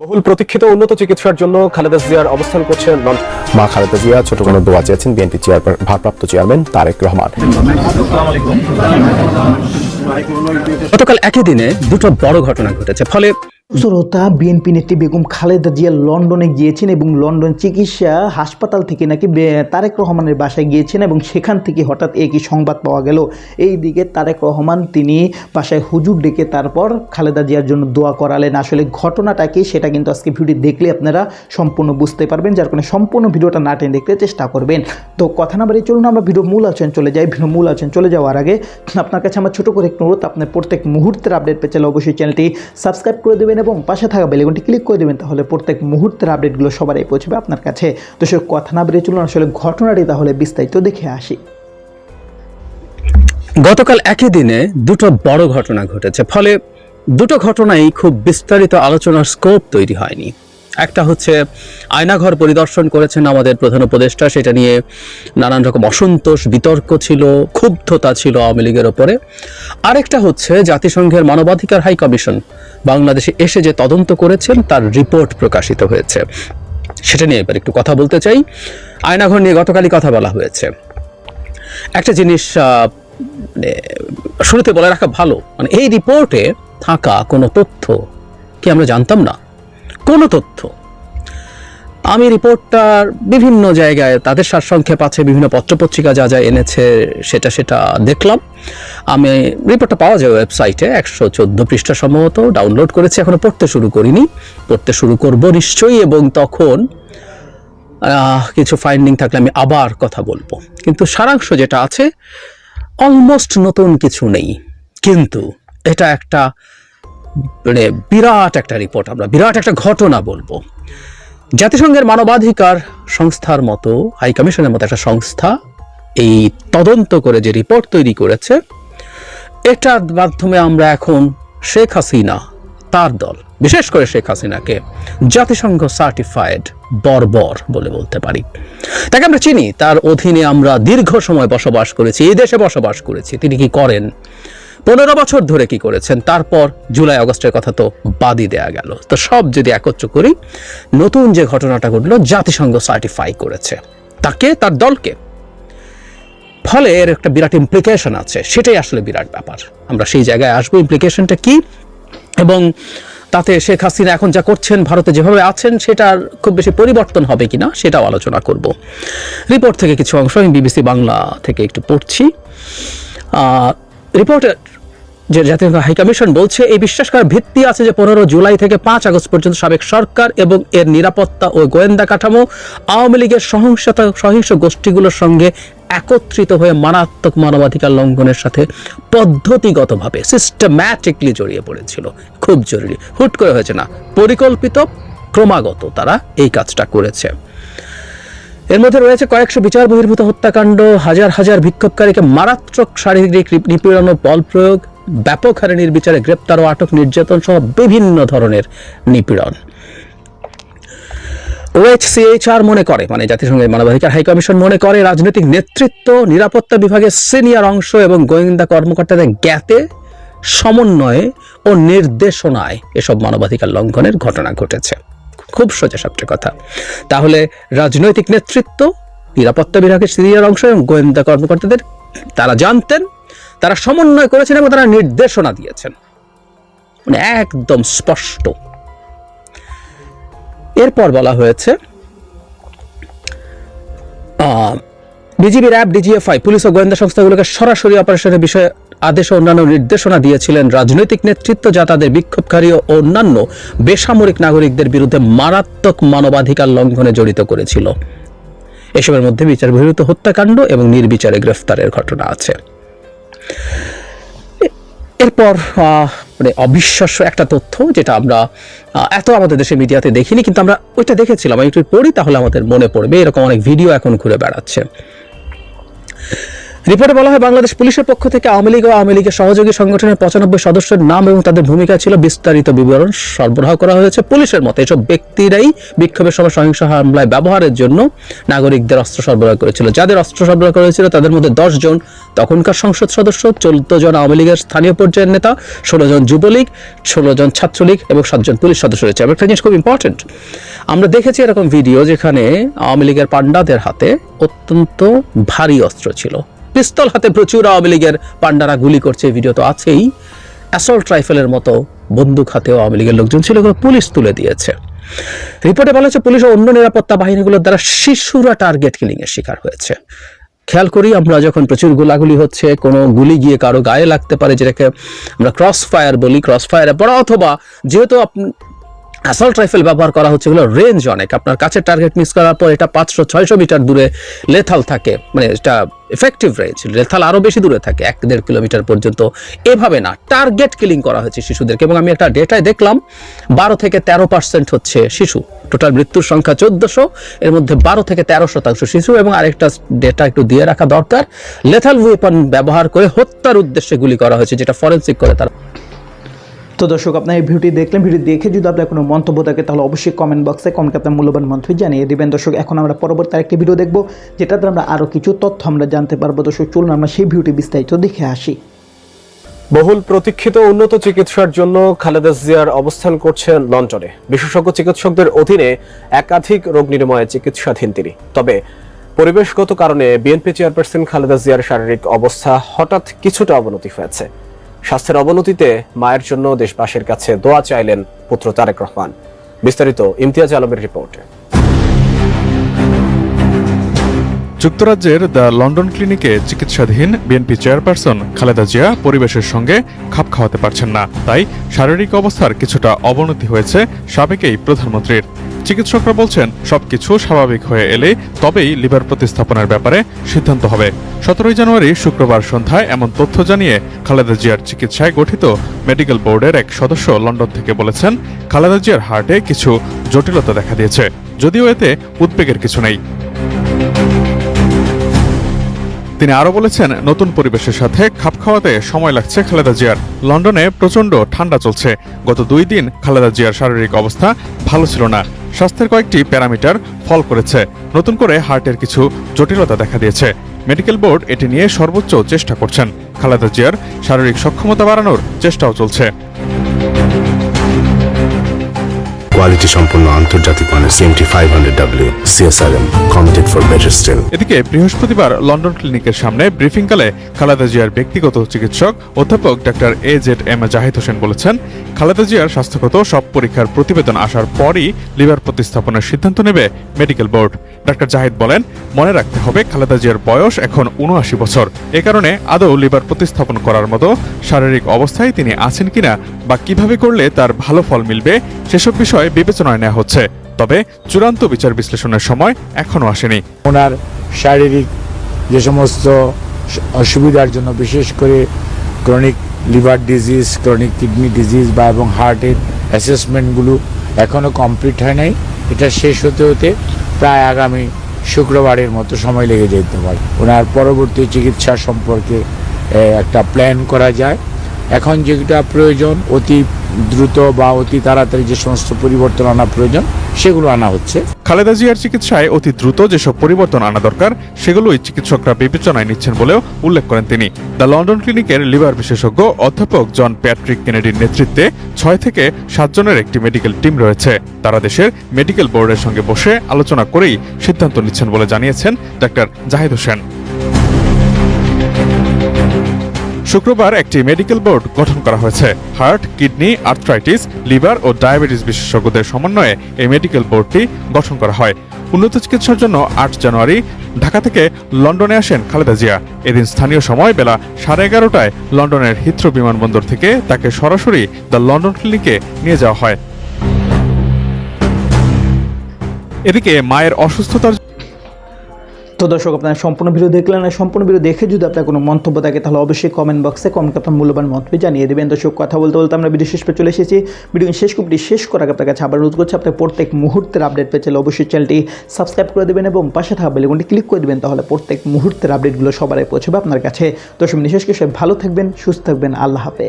বহুল প্রতীক্ষিত উন্নত চিকিৎসার জন্য খালেদা জিয়ার অবস্থান করছেন লন্ডন মা খালেদা জিয়া ছোট কোনো দোয়া চেয়েছেন বিএনপি চেয়ারম্যান ভারপ্রাপ্ত চেয়ারম্যান তারেক রহমান। গতকাল একই দিনে দুটো বড় ঘটনা ঘটেছে। ফলে শ্রোতা, বিএনপি নেত্রী বেগম খালেদা জিয়া লন্ডনে গিয়েছেন এবং লন্ডন চিকিৎসা হাসপাতাল থেকে নাকি তারেক রহমানের বাসায় গিয়েছেন এবং সেখান থেকে হঠাৎ একই সংবাদ পাওয়া গেল। এই দিকে তারেক রহমান তিনি বাসায় হুজুর ডেকে তারপর খালেদা জিয়ার জন্য দোয়া করালেন। আসলে ঘটনাটা কি সেটা কিন্তু আজকে ভিডিও দেখলে আপনারা সম্পূর্ণ বুঝতে পারবেন। যার কারণে সম্পূর্ণ ভিডিওটা না টেনে দেখতে চেষ্টা করবেন। তো কথা না বাড়ি চলুন আমরা ভিডিও মূল আলোচনা চলে যাই। ভিডিও মূল আলোচনা চলে যাওয়ার আগে আপনার কাছে আমার ছোটো করে একটু অনুরোধ। আপনার প্রত্যেক মুহূর্তের আপডেট পেতে চাইলে অবশ্যই চ্যানেলটি সাবস্ক্রাইব করে দেবেন এবং পাশে থাকা বেলেগুনটি ক্লিক করে দেবেন, তাহলে প্রত্যেক মুহূর্তের আপডেটগুলো সবারই পৌঁছবে আপনার কাছে। তো সে কথা না বেরিয়ে চলুন, আসলে ঘটনাটি তাহলে বিস্তারিত দেখে আসি। গতকাল একই দিনে দুটো বড় ঘটনা ঘটেছে, ফলে দুটো ঘটনাই খুব বিস্তারিত আলোচনার স্কোপ তৈরি হয়নি। একটা হচ্ছে আয়নাঘর পরিদর্শন করেছেন আমাদের প্রধান উপদেষ্টা, সেটা নিয়ে নানান রকম অসন্তোষ, বিতর্ক ছিল, ক্ষুব্ধতা ছিল আওয়ামী লীগের ওপরে। আরেকটা হচ্ছে জাতিসংঘের মানবাধিকার হাই কমিশন, বাংলাদেশে এসে যে তদন্ত করেছেন, তার রিপোর্ট প্রকাশিত হয়েছে। সেটা নিয়ে এবার একটু কথা বলতে চাই। আয়নাঘর নিয়ে গতকালই কথা বলা হয়েছে। একটা জিনিস মানে শুরুতে বলে রাখা ভালো মানে এই রিপোর্টে থাকা কোনো তথ্য কি আমরা জানতাম না? কোনো তথ্য। আমি রিপোর্টটার বিভিন্ন জায়গায় তাদের সারসংক্ষেপ আছে, বিভিন্ন পত্রপত্রিকা যা যা এনেছে, সেটা সেটা দেখলাম। আমি রিপোর্টটা পাওয়া যায় ওয়েবসাইটে, একশো চোদ্দ পৃষ্ঠা সম্ভবত, ডাউনলোড করেছি, এখনও পড়তে শুরু করিনি। পড়তে শুরু করব নিশ্চয়ই এবং তখন কিছু ফাইন্ডিং থাকলে আমি আবার কথা বলব। কিন্তু সারাংশ যেটা আছে অলমোস্ট নতুন কিছু নেই। কিন্তু এটা একটা মানে বিরাট একটা রিপোর্ট আমরা, বিরাট একটা ঘটনা বলব। জাতিসংঘের মানবাধিকার সংস্থার মতো হাই কমিশনের মতো একটা সংস্থা এই তদন্ত করে যে রিপোর্ট তৈরি করেছে, এটার মাধ্যমে আমরা এখন শেখ হাসিনা, তার দল, বিশেষ করে শেখ হাসিনাকে জাতিসংঘ সার্টিফাইড বর্বর বলে বলতে পারি। তাকে আমরা চিনি, তার অধীনে আমরা দীর্ঘ সময় বসবাস করেছি, এই দেশে বসবাস করেছি, তিনি কি করেন? পনেরো বছর ধরে কি করেছেন, তারপর জুলাই, আগস্টের কথা তো বাদই দেয়া গেল। তো সব যদি একত্র করি, নতুন যে ঘটনাটা ঘটলো, জাতিসংঘ সার্টিফাই করেছে। তাকে, তার দলকে। ফলে এর একটা বিরাট ইমপ্লিকেশন আছে, সেটাই আসলে বিরাট ব্যাপার। আমরা সেই জায়গায় আসব ইমপ্লিকেশনটা কি? এবং তাতে শেখ হাসিনা এখন যা করছেন, ভারতে যেভাবে আছেন, সেটার খুব বেশি পরিবর্তন হবে কিনা, সেটাও আলোচনা করব। রিপোর্ট থেকে কিছু অংশ আমি বিবিসি বাংলা থেকে একটু পড়ছি। রিপোর্টের যে জাতীয় হাই কমিশন বলছে, এই বিশ্বাস করার ভিত্তি আছে যে পনেরো জুলাই থেকে পাঁচ আগস্ট পর্যন্ত সাবেক সরকার এবং এর নিরাপত্তা ও গোয়েন্দা কাঠামো আওয়ামী লীগের সহিংসতা, সহিংস গোষ্ঠীগুলোর সঙ্গে একত্রিত হয়ে মারাত্মক মানবাধিকার লঙ্ঘনের সাথে পদ্ধতিগতভাবে সিস্টেম্যাটিকলি জড়িয়ে পড়েছিল। খুব জরুরি। হুট করে হয়েছে না। পরিকল্পিত, ক্রমাগত তারা এই কাজটা করেছে। এর মধ্যে রয়েছে কয়েকশো বিচার বহির্ভূত হত্যাকাণ্ড, হাজার হাজার বিক্ষোভকারীকে মারাত্মক শারীরিক নিপীড়ন ও বল প্রয়োগ ব্যাপক হারে নির্বিচারে গ্রেপ্তার ও আটক নির্যাতন সহ বিভিন্ন ধরনের নিপীড়ন। ওএইচসিএইচআর মনে করে মানে জাতিসংঘের মানবাধিকার হাই কমিশন মনে করে, রাজনৈতিক নেতৃত্ব, নিরাপত্তা বিভাগের সিনিয়র অংশ এবং গোয়েন্দা কর্মকর্তাদের জ্ঞাতে, সমন্বয়ে ও নির্দেশনায় এসব মানবাধিকার লঙ্ঘনের ঘটনা ঘটেছে। খুব সোজা সবচেয়ে কথা। তাহলে রাজনৈতিক নেতৃত্ব, নিরাপত্তা বিভাগের সিনিয়র অংশ এবং গোয়েন্দা কর্মকর্তাদের, তারা জানতেন তারা সমন্বয় করেছেন এবং তারা নির্দেশনা দিয়েছেন। মানে একদম স্পষ্ট। এরপর বলা হয়েছে বিজিবি র্যাব ডিজিএফআই পুলিশ ও গোয়েন্দা সংস্থাগুলোকে সরাসরি অপারেশনের বিষয়ে আদেশ ও অন্যান্য নির্দেশনা দিয়েছিলেন রাজনৈতিক নেতৃত্ব, যা তাদের বিক্ষোভকারী ও অন্যান্য বেসামরিক নাগরিকদের বিরুদ্ধে মারাত্মক মানবাধিকার লঙ্ঘনে জড়িত করেছিল। এসবের মধ্যে বিচার বহির্ভূত হত্যাকাণ্ড এবং নির্বিচারে গ্রেফতারের ঘটনা আছে। এরপর মানে অবিশ্বাস্য একটা তথ্য যেটা আমরা এত আমাদের দেশে মিডিয়াতে দেখিনি, কিন্তু আমরা ওইটা দেখেছিলাম। একটু পড়ি তাহলে আমাদের মনে পড়বে। এরকম অনেক ভিডিও এখন ঘুরে বেড়াচ্ছে। রিপোর্টে বলা হয়, বাংলাদেশ পুলিশের পক্ষ থেকে আওয়ামী লীগ ও আওয়ামী লীগের সহযোগী সংগঠনের পঁচানব্বই সদস্যের নাম এবং তাদের ভূমিকা ছিল বিস্তারিত বিবরণ সরবরাহ করা হয়েছে পুলিশের মতে। এসব ব্যক্তিরাই বিক্ষোভের সময় সহিংস হামলায় ব্যবহারের জন্য নাগরিকদের অস্ত্র সরবরাহ করেছিল। যাদের অস্ত্র সরবরাহ করেছিল তাদের মধ্যে দশ জন তখনকার সংসদ সদস্য, চোদ্দ জন আওয়ামী লীগের স্থানীয় পর্যায়ের নেতা, ষোলো জন যুবলীগ, ষোলো জন ছাত্রলীগ এবং সাতজন পুলিশ সদস্য রয়েছে। একটা জিনিস খুব ইম্পর্টেন্ট আমরা দেখেছি এরকম ভিডিও যেখানে আওয়ামী লীগের পান্ডাদের হাতে অত্যন্ত ভারী অস্ত্র ছিল। পিস্তল হাতে প্রচুর আওয়ামী লীগের পান্ডারা গুলি করছে এই ভিডিও তো আছেই। অ্যাসল্ট রাইফেলের মতো বন্দুক হাতেও আওয়ামী লীগের লোকজন ছিল পুলিশ তুলে দিয়েছে। রিপোর্টে বলা হচ্ছে পুলিশ ও অন্য নিরাপত্তা বাহিনীগুলোর দ্বারা শিশুরা টার্গেট কিলিং এর শিকার হয়েছে। খেয়াল করি, আমরা যখন প্রচুর গোলাগুলি হচ্ছে, কোনো গুলি গিয়ে কারও গায়ে লাগতে পারে, যেটাকে আমরা ক্রস ফায়ার বলি ক্রস ফায়ারে পড়া অথবা যেহেতু অ্যাসল্ট রাইফেল ব্যবহার করা হচ্ছে এগুলো রেঞ্জ অনেক। আপনার কাছে টার্গেট মিস করার পর এটা পাঁচশো, ছয়শো মিটার দূরে লেথাল থাকে। মানে এটা এফেক্টিভ রেঞ্জ লেথাল আরও বেশি দূরে থাকে, এক দেড় কিলোমিটার পর্যন্ত। এভাবে না টার্গেট কিলিং করা হয়েছে শিশুদেরকে। এবং আমি একটা ডেটায় দেখলাম, বারো থেকে তেরো পার্সেন্ট হচ্ছে শিশু। টোটাল মৃত্যুর সংখ্যা চোদ্দশো, এর মধ্যে বারো থেকে তেরো শতাংশ শিশু। এবং আরেকটা ডেটা একটু দিয়ে রাখা দরকার লেথাল ওয়েপন ব্যবহার করে হত্যার উদ্দেশ্যে গুলি করা হয়েছে, যেটা ফরেন্সিক করে তারা। তো দর্শক, আপনার এই ভিডিওটি দেখলেন ভিডিও দেখে যদি আপনার কোনো মন্তব্য থাকে, তাহলে অবশ্যই কমেন্ট বক্সে কমেন্ট আপনার মূল্যবান মন্তব্য জানিয়ে দেবেন। দর্শক, এখন আমরা পরবর্তী আরেকটি ভিডিও দেখব, যেটাতে আমরা আরও কিছু তথ্য আমরা জানতে পারব। দর্শক, চলুন আমরা সেই ভিডিওটি বিস্তারিত দেখে আসি। বহুল প্রতীক্ষিত উন্নত চিকিৎসার জন্য খালেদা জিয়ার অবস্থান করছেন লন্ডনে। বিশেষজ্ঞ চিকিৎসকদের অধীনে একাধিক রোগ নিরাময়ে চিকিৎসাধীন তিনি। তবে পরিবেশগত কারণে বিএনপি চেয়ারপারসন খালেদা জিয়ার শারীরিক অবস্থা হঠাৎ কিছুটা অবনতি হয়েছে। স্বাস্থ্যের অবনতিতে মায়ের জন্য দেশবাসীর কাছে দোয়া চাইলেন পুত্র তারেক রহমান। বিস্তারিত ইমতিয়াজ আলমের রিপোর্টে। যুক্তরাজ্যের দ্য লন্ডন ক্লিনিকে চিকিৎসাধীন বিএনপি চেয়ারপারসন খালেদা জিয়া পরিবেশের সঙ্গে খাপ খাওয়াতে পারছেন না। তাই শারীরিক অবস্থার কিছুটা অবনতি হয়েছে সাবেকেই প্রধানমন্ত্রীর। চিকিৎসকরা বলছেন, সবকিছু স্বাভাবিক হয়ে এলে তবেই লিভার প্রতিস্থাপনের ব্যাপারে সিদ্ধান্ত হবে। সতেরোই জানুয়ারি, শুক্রবার সন্ধ্যায় এমন তথ্য জানিয়ে খালেদা জিয়ার চিকিৎসায় গঠিত মেডিকেল বোর্ডের এক সদস্য লন্ডন থেকে বলেছেন, খালেদা জিয়ার হার্টে কিছু জটিলতা দেখা দিয়েছে, যদিও এতে উদ্বেগের কিছু নেই। তিনি আরও বলেছেন, নতুন পরিবেশের সাথে খাপ খাওয়াতে সময় লাগছে খালেদা জিয়ার। লন্ডনে প্রচণ্ড ঠান্ডা চলছে। গত দুই দিন খালেদা জিয়ার শারীরিক অবস্থা ভালো ছিল না। স্বাস্থ্যের কয়েকটি প্যারামিটার ফল করেছে। নতুন করে হার্টের কিছু জটিলতা দেখা দিয়েছে। মেডিকেল বোর্ড এটি নিয়ে সর্বোচ্চ চেষ্টা করছেন। খালেদা জিয়ার শারীরিক সক্ষমতা বাড়ানোর চেষ্টাও চলছে। কোয়ালিটি সম্পন্ন আন্তর্জাতিক মানের CMT five hundred W CSRM committed for better steel এদিকে বৃহস্পতিবার লন্ডন ক্লিনিকের সামনে ব্রিফিংকালে খালেদা জিয়ার ব্যক্তিগত চিকিৎসক অধ্যাপক doctor A Z M Zahid Hossain বলেছেন, খালেদা জিয়ার স্বাস্থ্যগত সব পরীক্ষার প্রতিবেদন আসার পরই লিভার প্রতিস্থাপনের সিদ্ধান্ত নেবে মেডিকেল বোর্ড। ডাক্তার জাহিদ বলেন, মনে রাখতে হবে খালেদা জিয়ার বয়স এখন উনআশি বছর। এ কারণে আদৌ লিভার প্রতিস্থাপন করার মতো শারীরিক অবস্থায় তিনি আছেন কিনা বা কীভাবে করলে তার ভালো ফল মিলবে সেসব বিষয়ে বিবেচনায় নেওয়া হচ্ছে। তবে চূড়ান্ত বিচার বিশ্লেষণের সময় এখনও আসেনি। ওনার শারীরিক যে সমস্ত অসুবিধার জন্য বিশেষ করে chronic liver disease chronic kidney disease বা এবং হার্টের অ্যাসেসমেন্টগুলো এখনও কমপ্লিট হয় নাই। এটা শেষ হতে হতে প্রায় আগামী শুক্রবারের মতো সময় লেগে যেতে পারে। ওনার পরবর্তী চিকিৎসা সম্পর্কে একটা প্ল্যান করা যায়। এখন যেটা প্রয়োজন, অতি দ্রুত বা অতি তাড়াতাড়ি যে সমস্ত পরিবর্তন আনা প্রয়োজন, সেগুলো আনা হচ্ছে। খালেদা জিয়ার চিকিৎসায় অতি দ্রুত যেসব পরিবর্তন আনা দরকার, সেগুলোই চিকিৎসকরা বিবেচনায় নিচ্ছেন বলেও উল্লেখ করেন তিনি। দ্য লন্ডন ক্লিনিকের লিভার বিশেষজ্ঞ অধ্যাপক জন প্যাট্রিক কেনেডির নেতৃত্বে ছয় থেকে সাতজনের একটি মেডিকেল টিম রয়েছে। তারা দেশের মেডিকেল বোর্ডের সঙ্গে বসে আলোচনা করেই সিদ্ধান্ত নিচ্ছেন বলে জানিয়েছেন ডাক্তার জাহিদ হোসেন। শুক্রবার একটি মেডিকেল বোর্ড গঠন করা হয়েছে। হার্ট, কিডনি, আর্থ্রাইটিস, লিভার ও ডায়াবেটিস বিশেষজ্ঞদের সমন্বয়ে এই মেডিকেল বোর্ডটি গঠন করা হয়। উন্নত চিকিৎসার জন্য আট জানুয়ারি ঢাকা থেকে লন্ডনে আসেন খালেদা জিয়া। এদিন স্থানীয় সময় বেলা সাড়ে এগারোটায় লন্ডনের হিথ্রো বিমানবন্দর থেকে তাকে সরাসরি দ্য লন্ডন ক্লিনিকে নিয়ে যাওয়া হয়। এদিকে মায়ের অসুস্থতার তো দর্শক, আপনারা সম্পূর্ণ ভিডিও দেখলেন আর সম্পূর্ণ ভিডিও দেখে যদি আপনার কোনো মন্তব্য থাকে, তাহলে অবশ্যই কমেন্ট বক্সে কমেন্ট আপনার মূল্যবান মন্তব্য জানিয়ে দেবেন। দর্শক, কথা বলতে বলতে আমরা ভিডিও শেষ পে চলে এসেছি। ভিডিও শেষ কপটি শেষ করার আপনার কাছে আবার অনুরোধ করছি, আপনার প্রত্যেক মুহূর্তের আপডেট পেয়ে চাইলে অবশ্যই চ্যানেলটি সাবস্ক্রাইব করে দেবেন এবং পাশে থাকা বেলেগুনটি ক্লিক করে দেবেন, তাহলে প্রত্যেক মুহূর্তের আপডেটগুলো সবার আগে পৌঁছবে আপনার কাছে। দর্শক বিশেষ কিছু ভালো থাকবেন, সুস্থ থাকবেন, আল্লাহ হাফেজ।